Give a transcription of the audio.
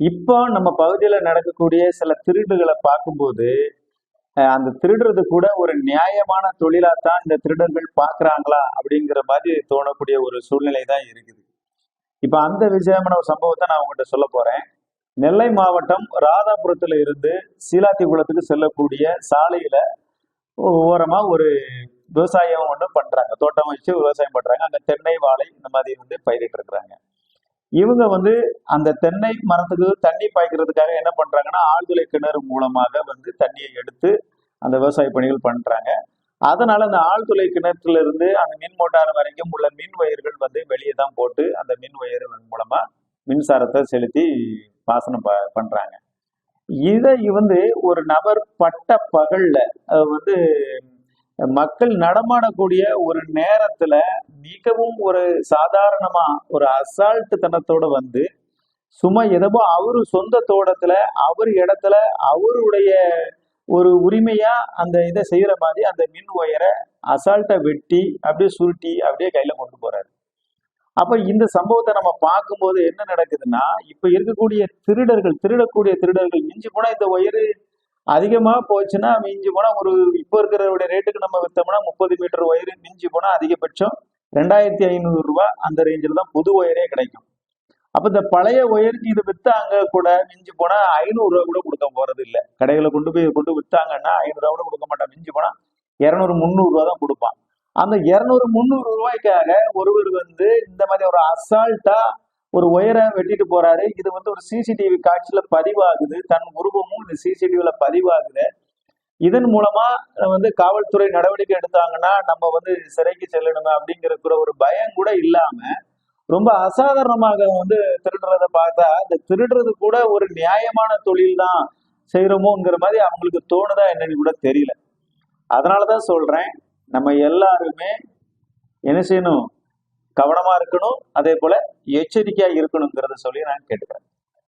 இப்போ நம்ம பகுதியில் நடக்கக்கூடிய சில திருடுகளை பார்க்கும்போது அந்த திருடுறது கூட ஒரு நியாயமான தொழிலா தான் இந்த திருடர்கள் பார்க்குறாங்களா அப்படிங்கிற மாதிரி தோணக்கூடிய ஒரு சூழ்நிலை தான் இருக்குது. இப்போ அந்த விஜயமான ஒரு சம்பவத்தை நான் உங்ககிட்ட சொல்ல போறேன். நெல்லை மாவட்டம் ராதாபுரத்துல இருந்து சீலாத்தி குளத்துக்கு செல்லக்கூடிய சாலையில ஓரமா ஒரு விவசாயம் ஒன்று பண்றாங்க. தோட்டம் வச்சு விவசாயம் பண்றாங்க. அங்க தென்னை வாழை இந்த மாதிரி வந்து பயிரிட்டு இருக்கிறாங்க இவங்க வந்து அந்த தென்னை மரத்துக்கு தண்ணி பாய்க்கிறதுக்காக என்ன பண்றாங்கன்னா ஆழ்துளை கிணறு மூலமாக வந்து தண்ணியை எடுத்து அந்த விவசாய பணிகள் பண்றாங்க. அதனால அந்த ஆழ்துளை கிணற்றுல இருந்து அந்த மின் மோட்டார் வரைக்கும் உள்ள மின் வயர்கள் வந்து வெளியே தான் போட்டு அந்த மின் வயர் மூலமா மின்சாரத்தை செலுத்தி பாசனம் ப- பண்றாங்க. இதை வந்து ஒரு நபர் பட்ட பகல்ல அது வந்து மக்கள் நடமாடக்கூடிய ஒரு நேரத்துல மிகவும் ஒரு சாதாரணமா ஒரு அசால்ட்டு தனத்தோட வந்து சும்மா எதோ அவரு சொந்த தோட்டத்துல அவர் இடத்துல அவருடைய ஒரு உரிமையா அந்த இதை செய்யற மாதிரி அந்த மின் ஒயரை அசால்ட்டை வெட்டி அப்படியே சுருட்டி அப்படியே கையில கொண்டு போறாரு. அப்ப இந்த சம்பவத்தை நம்ம பார்க்கும்போது என்ன நடக்குதுன்னா இப்ப இருக்கக்கூடிய திருடர்கள் திருடக்கூடிய திருடர்கள் மிஞ்சி போனா இந்த ஒயரு அதிகமா போச்சுன்னா மிஞ்சி போனா ஒரு இப்போ இருக்கிறவருடைய ரேட்டுக்கு நம்ம வித்தோம்னா முப்பது மீட்டர் ஒயரு மிஞ்சி போனா அதிகபட்சம் ரெண்டாயிரத்தி ஐநூறு ரூபா அந்த ரேஞ்சில் தான் புது ஒயரே கிடைக்கும். அப்போ இந்த பழைய ஒயருக்கு இது விற்றாங்க கூட மிஞ்சி போனால் ஐநூறுரூவா கூட கொடுக்க போகிறது இல்லை. கடைகளை கொண்டு போய் கொண்டு விற்றாங்கன்னா ஐநூறுரூவா கூட கொடுக்க மாட்டான். மிஞ்சி போனால் இரநூறு முந்நூறுரூவா தான் கொடுப்பான். அந்த இரநூறு முந்நூறு ரூபாய்க்காக ஒருவர் வந்து இந்த மாதிரி ஒரு அசால்ட்டா ஒரு ஒயரை வெட்டிட்டு போறாரு. இது வந்து ஒரு சிசிடிவி காட்சியில பதிவாகுது. தன் உருவமும் இந்த சிசிடிவில பதிவாகுது இதன் மூலமா வந்து காவல்துறை நடவடிக்கை எடுத்தாங்கன்னா நம்ம வந்து சிறைக்கு செல்லணுங்க அப்படிங்கிற ஒரு பயம் கூட இல்லாம ரொம்ப அசாதாரணமாக வந்து திருடுறத பார்த்தா இந்த திருடுறது கூட ஒரு நியாயமான தொழில் தான் செய்யறோமோங்கிற மாதிரி அவங்களுக்கு தோணுதா என்னன்னு கூட தெரியல. அதனாலதான் சொல்றேன் நம்ம எல்லாருமே என்ன செய்யணும்? கவனமா இருக்கணும் அதே போல எச்சரிக்கையா இருக்கணுங்கிறத சொல்லி நான் கேட்டுக்கிறேன்.